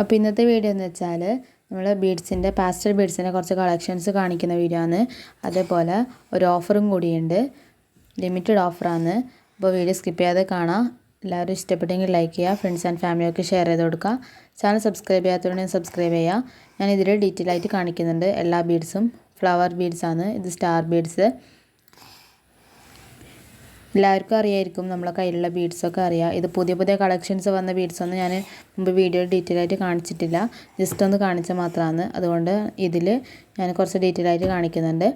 അപ്പോൾ ഇന്നത്തെ വീഡിയോ എന്ന് വെച്ചാൽ നമ്മൾ ബീഡ്സിന്റെ പാസ്റ്റൽ ബീഡ്സിന്റെ കുറച്ച് കളക്ഷൻസ് കാണിക്കുന്ന വീഡിയോ ആണ്. അതേപോലെ ഒരു ഓഫറും കൂടിയുണ്ട്. ലിമിറ്റഡ് ഓഫറാണ് അപ്പോൾ വീഡിയോ സ്കിപ്പ് ചെയ്യാതെ കാണാം. എല്ലാവരും ഇഷ്ടപ്പെട്ടെങ്കിൽ ലൈക്ക് ചെയ്യുക ഫ്രണ്ട്സ് ആൻഡ് ഫാമിലിയൊക്കെ ഷെയർ ചെയ്ത് കൊടുക്കുക. ചാനൽ സബ്സ്ക്രൈബ് ചെയ്യാത്തതുകൊണ്ട് സബ്സ്ക്രൈബ് ചെയ്യുക. ഞാൻ ഇതിൽ ഡീറ്റെയിൽ ആയിട്ട് കാണിക്കുന്നുണ്ട്. എല്ലാ ബീഡ്സും ഫ്ലവർ ബീഡ്സാണ് ഇത് സ്റ്റാർ ബീഡ്സ് എല്ലാവർക്കും അറിയായിരിക്കും നമ്മളെ കയ്യിലുള്ള ബീഡ്സൊക്കെ അറിയാം. ഇത് പുതിയ പുതിയ കളക്ഷൻസ് വന്ന ബീഡ്സൊന്നും ഞാൻ മുമ്പ് വീഡിയോ ഡീറ്റെയിൽ ആയിട്ട് കാണിച്ചിട്ടില്ല. ജസ്റ്റ് ഒന്ന് കാണിച്ച മാത്രമാണ്. അതുകൊണ്ട് ഇതിൽ ഞാൻ കുറച്ച് ഡീറ്റെയിൽ ആയിട്ട് കാണിക്കുന്നുണ്ട്.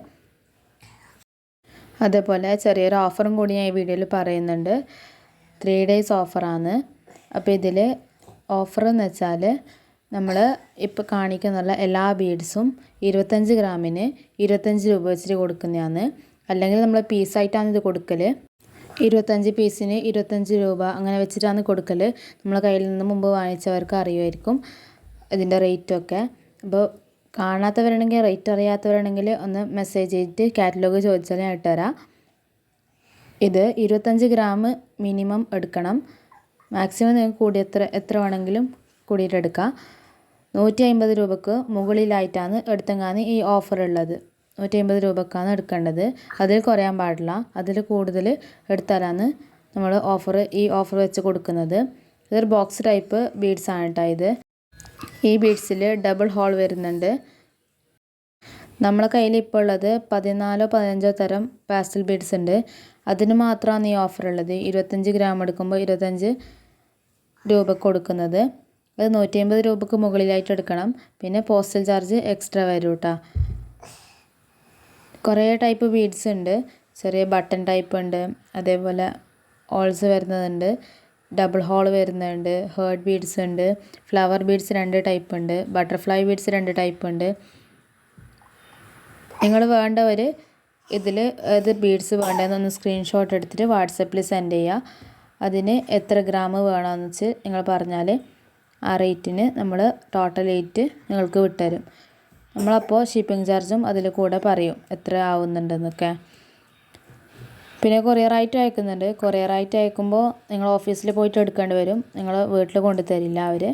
അതേപോലെ ചെറിയൊരു ഓഫറും കൂടി ഞാൻ ഈ വീഡിയോയിൽ പറയുന്നുണ്ട്. ത്രീ ഡേയ്സ് ഓഫറാണ് അപ്പോൾ ഇതിൽ ഓഫർ എന്ന് വെച്ചാൽ നമ്മൾ ഇപ്പോൾ കാണിക്കുന്നുള്ള എല്ലാ ബീഡ്സും ഇരുപത്തഞ്ച് ഗ്രാമിന് ഇരുപത്തഞ്ച് രൂപ വെച്ചിട്ട് കൊടുക്കുന്നതാണ്. അല്ലെങ്കിൽ നമ്മൾ പീസായിട്ടാണ് ഇത് കൊടുക്കൽ ഇരുപത്തഞ്ച് പീസിന് ഇരുപത്തഞ്ച് രൂപ അങ്ങനെ വെച്ചിട്ടാണ് കൊടുക്കൽ നമ്മൾ കയ്യിൽ നിന്ന് മുമ്പ് വാങ്ങിച്ചവർക്ക് അറിയുമായിരിക്കും ഇതിന്റെ റേറ്റൊക്കെ. അപ്പോൾ കാണാത്തവരാണെങ്കിൽ റേറ്റ് അറിയാത്തവരാണെങ്കിൽ ഒന്ന് മെസ്സേജ് ചെയ്തിട്ട് കാറ്റലോഗ് ചോദിച്ചാൽ ഞാൻ ഇട്ടുതരാം ഇത് ഇരുപത്തഞ്ച് ഗ്രാം മിനിമം എടുക്കണം. മാക്സിമം നിങ്ങൾക്ക് കൂടി എത്ര എത്ര വേണമെങ്കിലും കൂടിയിട്ട് എടുക്കാം. നൂറ്റി അമ്പത് രൂപക്ക് മുകളിലായിട്ടാണ് എടുത്തെങ്ങാണ് ഈ ഓഫർ ഉള്ളത്. നൂറ്റി അമ്പത് രൂപക്കാണ് എടുക്കേണ്ടത്. അതിൽ കുറയാൻ പാടില്ല. അതിൽ കൂടുതൽ എടുത്താലാണ് നമ്മൾ ഓഫർ ഈ ഓഫർ വെച്ച് കൊടുക്കുന്നത്. ഇതൊരു ബോക്സ് ടൈപ്പ് ബീഡ്സ് ആണ് കേട്ടോ ഇത്. ഈ ബീഡ്സിൽ ഡബിൾ ഹോൾ വരുന്നുണ്ട്. നമ്മളെ കയ്യിൽ ഇപ്പോൾ ഉള്ളത് പതിനാലോ പതിനഞ്ചോ തരം പാസ്റ്റൽ ബീഡ്സ് ഉണ്ട്. അതിന് മാത്രമാണ് ഈ ഓഫർ ഉള്ളത്. ഇരുപത്തഞ്ച് ഗ്രാം എടുക്കുമ്പോൾ ഇരുപത്തഞ്ച് രൂപ കൊടുക്കുന്നത്. അത് നൂറ്റി അമ്പത് രൂപക്ക് മുകളിലായിട്ട് എടുക്കണം. പിന്നെ പോസ്റ്റൽ ചാർജ് എക്സ്ട്രാ വരും കേട്ടോ കുറേ ടൈപ്പ് ബീഡ്സ് ഉണ്ട്. ചെറിയ ബട്ടൺ ടൈപ്പ് ഉണ്ട്. അതേപോലെ ഓൾസ് വരുന്നതുണ്ട്. ഡബിൾ ഹോൾ വരുന്നുണ്ട് ഹേർഡ് ബീഡ്സ് ഉണ്ട്. ഫ്ലവർ ബീഡ്സ് രണ്ട് ടൈപ്പ് ഉണ്ട്. ബട്ടർഫ്ലൈ ബീഡ്സ് രണ്ട് ടൈപ്പ് ഉണ്ട്. നിങ്ങൾ വേണ്ടവർ ഇതിൽ ഏത് ബീഡ്സ് വേണ്ടതെന്നൊന്ന് സ്ക്രീൻഷോട്ട് എടുത്തിട്ട് വാട്സപ്പിൽ സെൻഡ് ചെയ്യുക അതിന് എത്ര ഗ്രാം വേണമെന്ന് വെച്ച് നിങ്ങൾ പറഞ്ഞാൽ ആ റേറ്റിന് നമ്മൾ ടോട്ടൽ റേറ്റ് നിങ്ങൾക്ക് വിട്ടുതരും. നമ്മളപ്പോൾ ഷിപ്പിംഗ് ചാർജും അതിൽ കൂടെ പറയും എത്ര ആവുന്നുണ്ടെന്നൊക്കെ. പിന്നെ കൊറിയറായിട്ട് അയക്കുന്നുണ്ട്. കൊറിയറായിട്ട് അയക്കുമ്പോൾ നിങ്ങൾ ഓഫീസിൽ പോയിട്ട് എടുക്കേണ്ടി വരും. നിങ്ങൾ വീട്ടിൽ കൊണ്ടു തരില്ല അവർ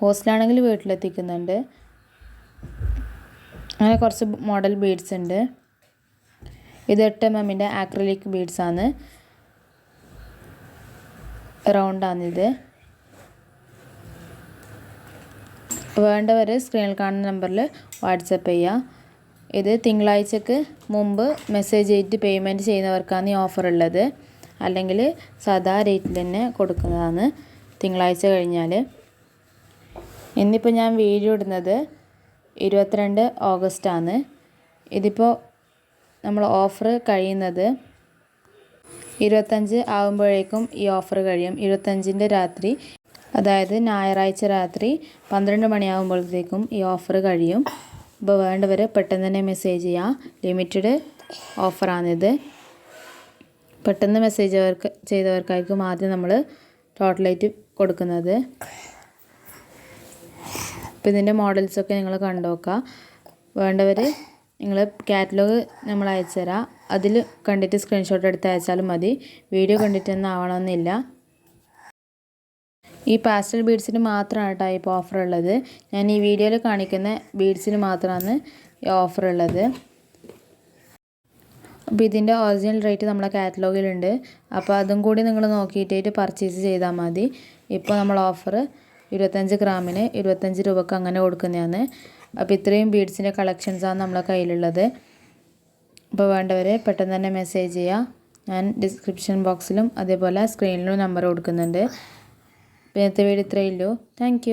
പോസ്റ്റിലാണെങ്കിൽ വീട്ടിലെത്തിക്കുന്നുണ്ട്. അങ്ങനെ കുറച്ച് മോഡൽ ബീഡ്സ് ഉണ്ട്. ഇത് എട്ട് എം എമ്മിന്റെ ആക്രിലിക് ബീഡ്സാണ് റൗണ്ടാണിത് വേണ്ടവർ സ്ക്രീനിൽ കാണുന്ന നമ്പറിൽ വാട്സപ്പ് ചെയ്യുക ഇത് തിങ്കളാഴ്ചക്ക് മുമ്പ് മെസ്സേജ് ചെയ്തിട്ട് പേയ്മെന്റ് ചെയ്യുന്നവർക്കാണ് ഈ ഓഫർ ഉള്ളത്. അല്ലെങ്കിൽ സാധാ റേറ്റിൽ തന്നെ കൊടുക്കുന്നതാണ് തിങ്കളാഴ്ച കഴിഞ്ഞാൽ ഇന്നിപ്പോൾ ഞാൻ വീഡിയോ ഇടുന്നത് ഇരുപത്തിരണ്ട് ഓഗസ്റ്റാണ് ഇതിപ്പോൾ നമ്മൾ ഓഫർ കഴിയുന്നത് ഇരുപത്തഞ്ച് ആകുമ്പോഴേക്കും ഈ ഓഫർ കഴിയും. ഇരുപത്തഞ്ചിന്റെ രാത്രി അതായത് ഞായറാഴ്ച രാത്രി പന്ത്രണ്ട് മണിയാകുമ്പോഴത്തേക്കും ഈ ഓഫർ കഴിയും. അപ്പോൾ വേണ്ടവർ പെട്ടെന്ന് തന്നെ മെസ്സേജ് ചെയ്യാം. ലിമിറ്റഡ് ഓഫറാണിത് പെട്ടെന്ന് മെസ്സേജ് അവർക്ക് ചെയ്തവർക്കായിരിക്കും ആദ്യം നമ്മൾ ടോട്ടലായിട്ട് കൊടുക്കുന്നത്. അപ്പോൾ ഇതിന്റെ മോഡൽസൊക്കെ നിങ്ങൾ കണ്ടുനോക്കുക വേണ്ടവർ നിങ്ങൾ കാറ്റലോഗ് നമ്മൾ അയച്ചു തരാം അതിൽ കണ്ടിട്ട് സ്ക്രീൻഷോട്ട് എടുത്ത് അയച്ചാലും മതി. വീഡിയോ കണ്ടിട്ടൊന്നും ആവണമെന്നില്ല. ഈ പാസ്റ്റൽ ബീഡ്സിന് മാത്രമാണ് കേട്ടോ ഇപ്പോൾ ഓഫർ ഉള്ളത് ഞാൻ ഈ വീഡിയോയിൽ കാണിക്കുന്ന ബീഡ്സിന് മാത്രമാണ് ഓഫർ ഉള്ളത് അപ്പോൾ ഇതിന്റെ ഒറിജിനൽ റേറ്റ് നമ്മളെ കാറ്റലോഗിലുണ്ട്. അപ്പോൾ അതും കൂടി നിങ്ങൾ നോക്കിയിട്ടായിട്ട് പർച്ചേസ് ചെയ്താൽ മതി. ഇപ്പോൾ നമ്മൾ ഓഫർ ഇരുപത്തഞ്ച് ഗ്രാമിന് ഇരുപത്തഞ്ച് രൂപക്ക് അങ്ങനെ കൊടുക്കുന്നതാണ്. അപ്പോൾ ഇത്രയും ബീഡ്സിന്റെ കളക്ഷൻസാണ് നമ്മളെ കയ്യിലുള്ളത്. അപ്പോൾ വേണ്ടവരെ പെട്ടെന്ന് തന്നെ മെസ്സേജ് ചെയ്യുക. ഞാൻ ഡിസ്ക്രിപ്ഷൻ ബോക്സിലും അതേപോലെ സ്ക്രീനിലും നമ്പർ കൊടുക്കുന്നുണ്ട്. ഇന്നത്തെ വീഡിയോ ഇത്രയേ ഉള്ളൂ. താങ്ക്